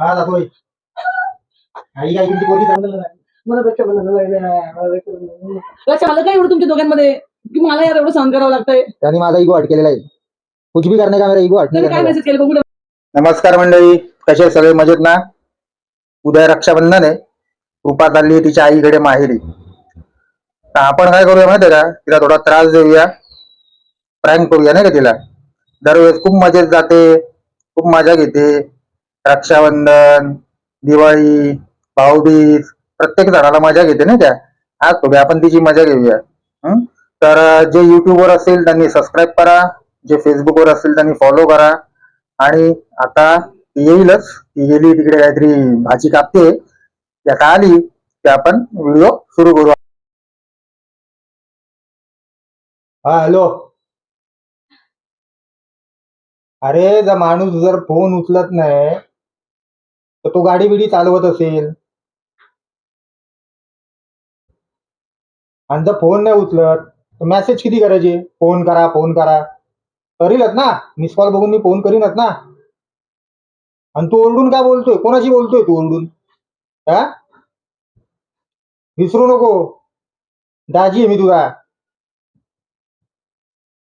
हा दाखवय आई काय तुमची पोरगी चांगलं नाही. मला काय एवढं तुमच्या दोघांमध्ये? की मला यार एवढं सहन करावं लागतंय. त्याने माझा इगो हट केलेला आहे. कुछ भी करणे का मेरा इगो हट त्याने काय मेसेज केलं? बघू. नमस्कार मंडळी कसे आहेत सगळे? मजेत ना? उद्या रक्षाबंधन आहे. कृपा चालली आहे तिच्या आईकडे माहेरी. तर आपण काय करूया माहितीये का? तिला थोडा त्रास देऊया. प्रँक करूया नाही का तिला? दरवेळेस खूप मजेत जाते खूप मजा घेते. रक्षाबंधन दिवाळी भाऊबीज प्रत्येक जणाला मजा घेते नाही त्या आज थोडी आपण तिची मजा घेऊया. तर जे युट्यूबवर असेल त्यांनी सबस्क्राईब करा जे फेसबुकवर असेल त्यांनी फॉलो करा. आणि आता ती येईलच ती गेली तिकडे काहीतरी भाजी कापते. ती आता आली की आपण व्हिडिओ सुरू करू. हा हॅलो. अरे जर माणूस जर फोन उचलत नाही तर तो गाडी बिडी चालवत असेल. आणि जर फोन नाही उचलत तर मेसेज किती करायचे? फोन करा फोन करा. करीलच ना. मिस कॉल बघून मी फोन करीनच ना. आणि तू ओरडून काय बोलतोय? कोणाशी बोलतोय तू ओरडून? का विसरू नको. दाजी आहे मी तुला.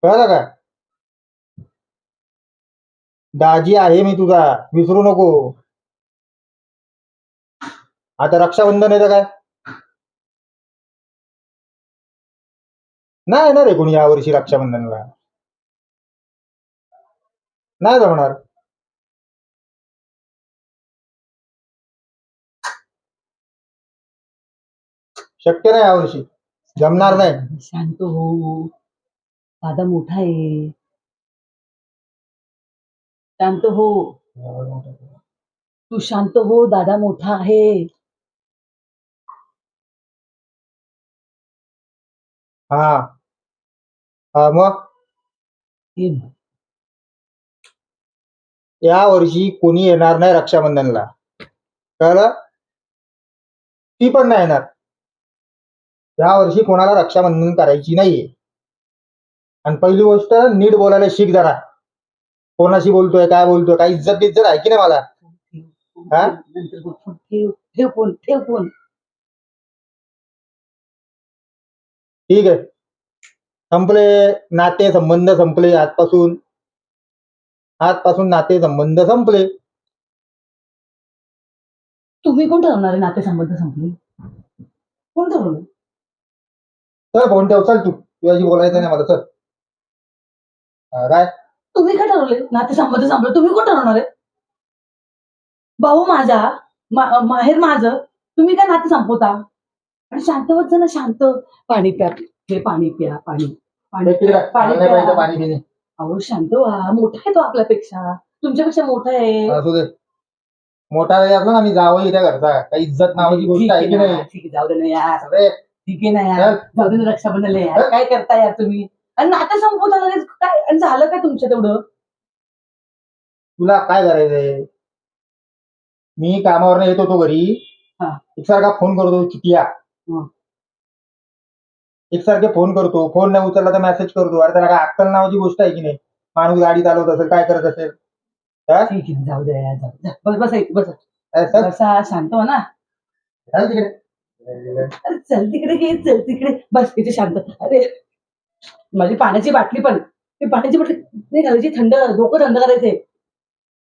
कळलं का? दाजी आहे मी तुझा विसरू नको. आता रक्षाबंधन आहे तर काय? नाही येणार आहे कोणी यावर्षी रक्षाबंधनला. नाही जमणार. शक्य नाही यावर्षी जमणार नाही. शांत हो. दादा मोठा आहे. शांत हो. तू शांत हो दादा मोठा आहे. हा. हा मग? या. वर्षी कोणी येणार नाही रक्षाबंधनला. कळलं? ती पण नाही येणार. या वर्षी कोणाला रक्षाबंधन करायची नाहीये. आणि पहिली गोष्ट नीट बोलायला शिक जरा. कोणाशी बोलतोय काय बोलतोय काय इज्जत बिज्जत आहे की नाही मला? हा? नंतर बोल. फोन ठेव ठेव फोन ठेव फोन. ठीक आहे. संपले नाते संबंध संपले आजपासून. आजपासून नाते संबंध संपले. तुम्ही कोण ठरवणार आहे नातेसंबंध संपले? कोण ठरवलं? चल फोन ठेव चल तू. तुझ्याशी बोलायचं नाही मला चल. हा, काय तुम्ही काय ठरवले? नातेसंबंध संपले तुम्ही कोण ठरवणार आहे? भाऊ माझा मा- माहेर माझं. तुम्ही काय नाते संपवता? आणि शांत होत जा ना शांत. पाणी प्या. हे पाणी प्या पाणी. पाणी प्या पिलं. पाणी मला नाही पाहिजे प्या पाणी पिणे अहो शांत व्हा. मोठा आहे तो आपल्यापेक्षा. तुमच्यापेक्षा मोठा आहे. असू दे. मोठा वेळ असला ना मी जावं त्या घरचा. काही इज्जत नावाची गोष्ट ठीक आहे आहे की ना, नाही? ठीक आहे जाऊ दे ना यार. अरे. ठीक आहे ना यार. चल. जाऊ दे ना रक्षाबंधनला यार. काय करता यार तुम्ही? आणि नातं संपवता लगेच काय? आणि झालं काय तुमच्या तेवढं? तुला काय करायचंय? मी कामावर येत होतो घरी. हा. एकसारखा फोन करतो चिटिया. हा. एकसारखे फोन करतो. फोन नाही उचलला तर मेसेज करतो. अरे त्याला काय अक्कल नावाची गोष्ट आहे की नाही? माणूस गाडी चालवत असेल काय करत असेल? ठीक आहे जाऊ दे यार जाऊ दे. बस बस ऐक बस. अरे चल, बसा शांत हो ना. चल तिकडे. अरे चल तिकडे घे चल तिकडे. बस इथे शांत. अरे माझी पाण्याची बाटली पण ती पाण्याची बाटली नाही घालायची थंड डोकं थंड करायचंय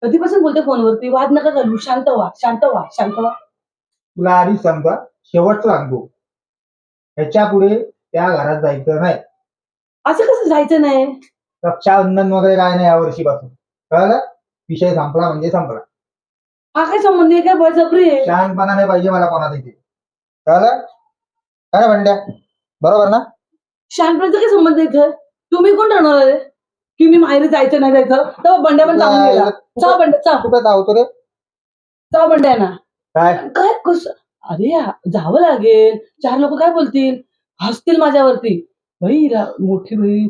कधीपासून बोलते फोनवरती? वाद नका घालू शांत व्हा शांत व्हा शांत व्हा. तुला आधीच सांगतो शेवटचं सांगतो ह्याच्या पुढे त्या घरात जायचं नाही. असं कसं जायचं नाही? रक्षाबंधन वगैरे काय नाही या वर्षीपासून. कळलं? विषय संपला म्हणजे संपला. हा काय संबंध आहे? काय बळजबरी आहे? शहाणपणा नाही पाहिजे मला कोणाचा इथे कळलं? काय म्हणत्या बरोबर ना? शहाणपणाचा काय संबंध इथं? तुम्ही कोण ठरवणार आहे? की मी माहेरी जायचं नाही जायचं तेव्हा बंड्या पण सांगून गेला. चा बंड्या चा कुठं धावतो रे? चा बंड्या ना. काय? काय? कस? अरे या- जावं लागेल. चार लोक काय बोलतील? हसतील माझ्यावरती. बाई रा- मोठी बहीण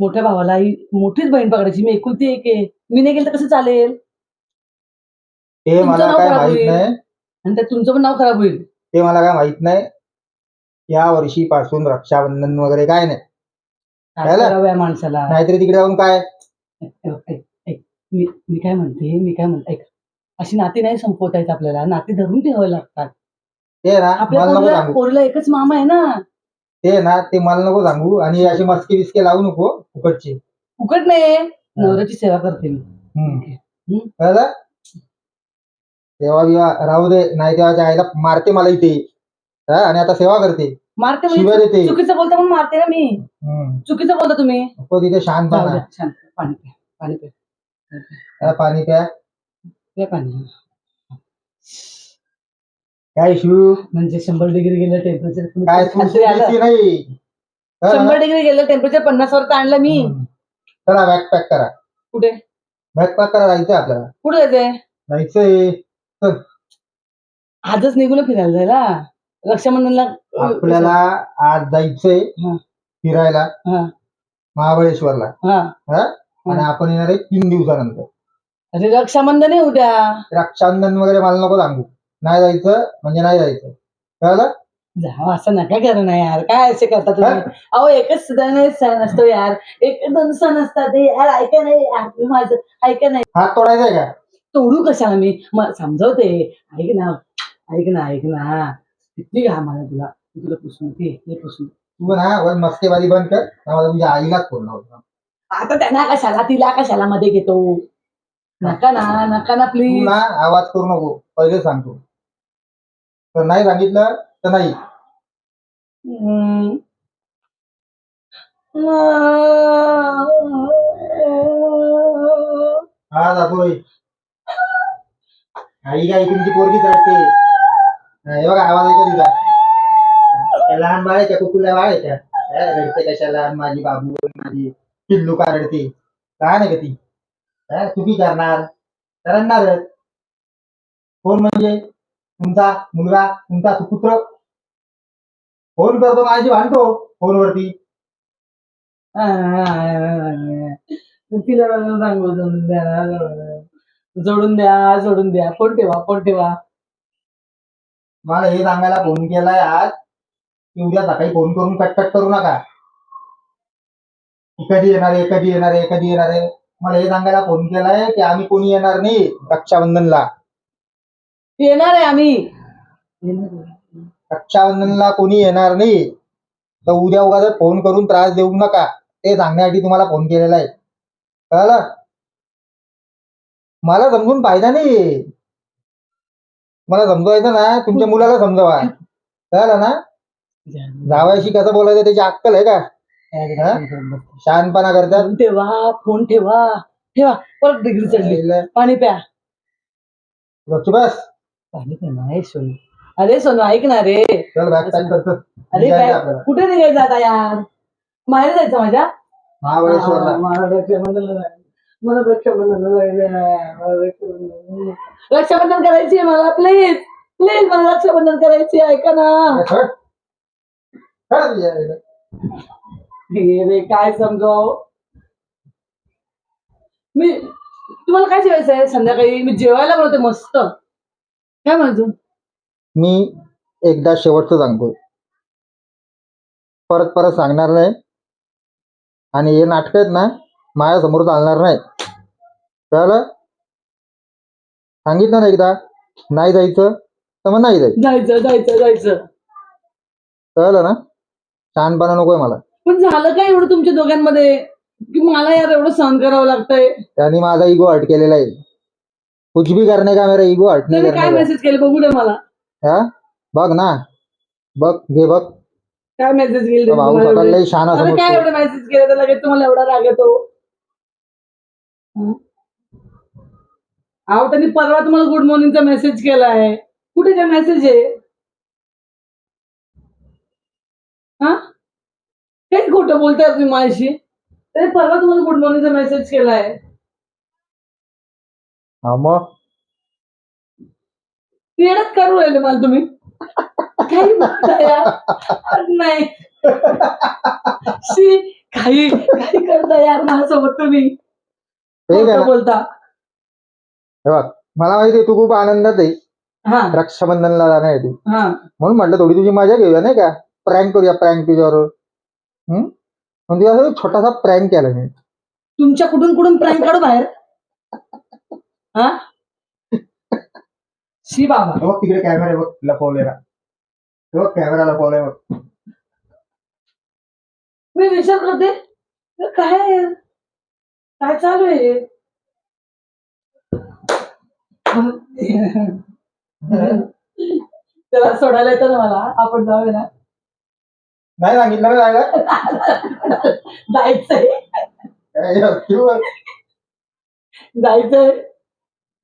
मोठ्या भावाला आई मोठीच बहीण पकडायची. मी एकुलती एक आहे. मी नाही गेलं तर कसं चालेल? ते तुमचं मला नाव काय खराब माहीत होईल. नाही. आणि त्यात तुमचं पण नाव खराब होईल. ते मला काय माहीत नाही. या वर्षीपासून रक्षाबंधन वगैरे काय नाही. कळलं? करावं माणसाला? नाहीतरी तिकडे जाऊन काय? ऐक, ऐक, ऐक. मी मी काय म्हणते मी काय म्हणते ऐक अशी नाती नाही संपवता येत आपल्याला. नाती धरून ठेवावे लागतात. ते ना आपल्या मला नको पोरीला सांगू. पोरीला एकच मामा आहे ना? ते ना ते मला नको सांगू. आणि अशी मस्के बिस्के लावू नको फुकटची. फुकट नाही नवऱ्याची सेवा करते मी. हम्म. हम्म. कळलं? तेव्हा बिवा राहू दे नाही तेव्हा आईला मारते मला इथे. हा, आणि आता सेवा करते. मारते शिव्या म्हणजे देते. चुकीचं बोलता म्हणून मारते ना मी. हम्म. चुकीचं बोलता तुम्ही. नको तिथे शांत जाऊ ना द्या, शांत. पाणी प्या पाणी प्या. पाणी प्या. प्या पाणी. काय शिव म्हणजे शंभर डिग्री गेलं टेम्परेचर काय नाही. कळलं ना? शंभर डिग्री गेलं टेम्परेचर पन्नास वर आणलं मी. हम्म. चला बॅग पॅक करा. कुठे? बॅग पॅक करा जायचंय आपल्याला. कुठे जायचंय? जायचंय. आजच निघून फिरायला जायला? रक्षाबंधनला आपल्याला आज जायचंय हा. फिरायला हा. महाबळेश्वरला. हा. आणि आपण येणार आहे तीन दिवसानंतर. अरे रक्षाबंधन आहे उद्या. रक्षाबंधन वगैरे मला नको सांगू. नाही जायचं म्हणजे नाही जायचं. कळलं? जाव असं नका करू ना यार. काय असे करता तुम्ही? अहो एकच सुद्धा नाही सण असतो यार. एक दोन सण असतात. हे यार ऐका नाही यार, माझं ऐका नाही हात तोडायचा आहे का? तोडू कशाला मी समजवते. ऐक ना ऐक ना ऐक ना. किती घाम आला तुला? मी तुला पुसून ते हे पुसून तू ना वर मस्केबाजी बंद कर ना मला तुझ्या आईलाच फोन लावतो. आता त्यांना कशाला तिला कशाला मध्ये घेतो? नका ना नका ना तू प्लीज ना आवाज करू नको पहिले सांगतो. तर नाही सांगितलं तर नाही. हा जातोय. आई काय तुमची पोरगीच रडते हे बघा आवाज ऐकत होता लहान बाळ आहे का कुकुल्या बाळ आहे त्या रडते कशाला? माझी बाबू माझी पिल्लू का रडते काय नाही का ती? चुकी करणार. रडणारच कोण म्हणजे? तुमचा मुलगा तुमचा सुपुत्र. फोन करतो माझी भांडतो फोनवरती. तिला सांगू जोडून द्या जोडून द्या. फोन ठेवा फोन ठेवा. मला हे सांगायला फोन केलाय आज की उद्या सकाळी फोन करून कटकट करू नका. कधी येणार आहे कधी येणार आहे कधी येणार आहे? मला हे सांगायला फोन केलाय की आम्ही कोणी येणार नाही रक्षाबंधनला. येणार आहे आम्ही. रक्षाबंधनला कोणी येणार नाही. तर उद्या उगा जर फोन करून त्रास देऊ नका. ते सांगण्यासाठी तुम्हाला फोन केलेला आहे. कळलं? मला समजून फायदा नाही मला समजवायचं ना तुमच्या मुलाला समजवा. कळलं ना? जावयाशी कसं बोलायचं त्याची अक्कल आहे का? हा? शहाणपणा करतात. फोन ठेवा फोन ठेवा. ठेवा. परत डिग्री चढली पाणी प्या. गपचू बस. पाणी प्या. नाही सोनू. अरे सोनू ऐक ना रे. चल बॅग पॅक करतो. अरे निघायचं काय आपल्याला. कुठे निघायचं आता यार? बाहेर जायचं माझ्या? महाबळेश्वरला. जायचं. मला मला रक्षाबंधन रक्षाबंधन करायची आहे मला प्लीज प्लीज मला रक्षाबंधन करायची आहे, ऐका ना. हे रे काय समजाव? मी तुम्हाला काय जेवायचं आहे संध्याकाळी? मी जेवायला बोलते मस्त. काय म्हणतो मी एकदा शेवटचं सांगतो. परत परत सांगणार नाही. आणि हे नाटक आहेत ना माझ्यासमोर चालणार नाही कळलं? सांगितलं ना एकदा. नाही जायचं तर मग नाही जायचं. जायचं जायचं जायचं. कळलं ना? शहाणपणा नकोय मला. पण झालं काय एवढं तुमच्या दोघांमध्ये? की मला यार एवढं सहन करावं लागतंय. त्यांनी माझा इगो हट केलेला आहे. कुछ भी करने का मेरा इगो हट नाही काय करने मेसेज केले? बघू दे मला. हा? बघ ना. बघ घे बघ. काय मेसेज केले भाऊ? लई शहाणा अरे काय समजतो एवढे मेसेज केले? तर लगेच तुम्हाला एवढा राग येतो? अहो त्यांनी परवा तुम्हाला गुड मॉर्निंगचा मेसेज केलाय. कुठे काय मेसेज आहे? हा? काही खोटं बोलताय तुम्ही माझ्याशी. तरी परवा तुम्हाला गुड मॉर्निंगचा मेसेज केलाय. हा मग? येडच करू राहिले मला तुम्ही. काही बोलताय यार. नाही. शी काही काही करता यार माझ्यासोबत तुम्ही. आहे खोटं ना बोलता. हे बघ मला माहिती आहे तू खूप आनंदात आहे. हा. रक्षाबंधनला जाण्यासाठी हा. म्हणून म्हटलं थोडी तुझी मजा घेऊया नाही का? प्रँक करूया प्रँक तुझ्यावर. हम्म? म्हणजे असं छोटासा प्रँक केला मी. तुमच्या कुठून कुठून प्रँक काढू बाहेर? हा? शी बाबा. बघ तिकडे कॅमेरा बघ लपवलेला हे बघ कॅमेरा लपवलाय बघ. मी विचार करते हे काय आहे? काय चालू आहे त्याला सोडायला येतं ना मला. आपण जाऊया ना. नाही सांगितलं ना जायला? जायचंय. काय. जायचंय.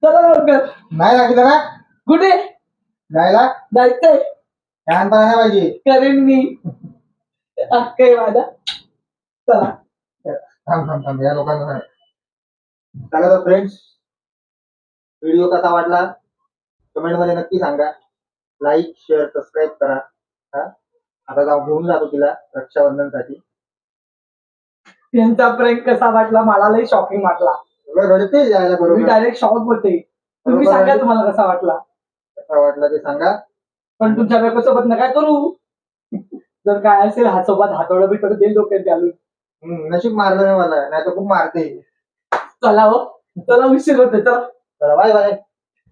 चला लवकर. नाही सांगितलं ना? कुठे? जायला? जायचंय. शांतपणा नाही पाहिजे करेन मी. हक्क आहे माझा. चला. थांब थांब थांब. या लोकांना सांग. चला तर फ्रेंड्स व्हिडिओ कसा वाटला? कमेंटमध्ये नक्की सांगा. लाईक शेअर सबस्क्राईब करा. हा? आता जाऊ घेऊन जातो तिला रक्षाबंधनसाठी. त्यांचा प्रँक कसा वाटला? मला लई शॉकिंग वाटला. रडते जायला मी बरोबर. डायरेक्ट शॉक होते. तुम्ही बरोबर सांगा. तुम्हाला कसा वाटला? कसा वाटला ते सांगा. पण तुमच्या बायकोसोबत नका करू. जर काय असेल हातसोबत हातोडं बितोडं देईल डोक्यात घालून. हम्म, नशीब मारलं नाही मला. नाही तर खूप मारते. चला हो. चला उशीर होते चला. चला बाय बाय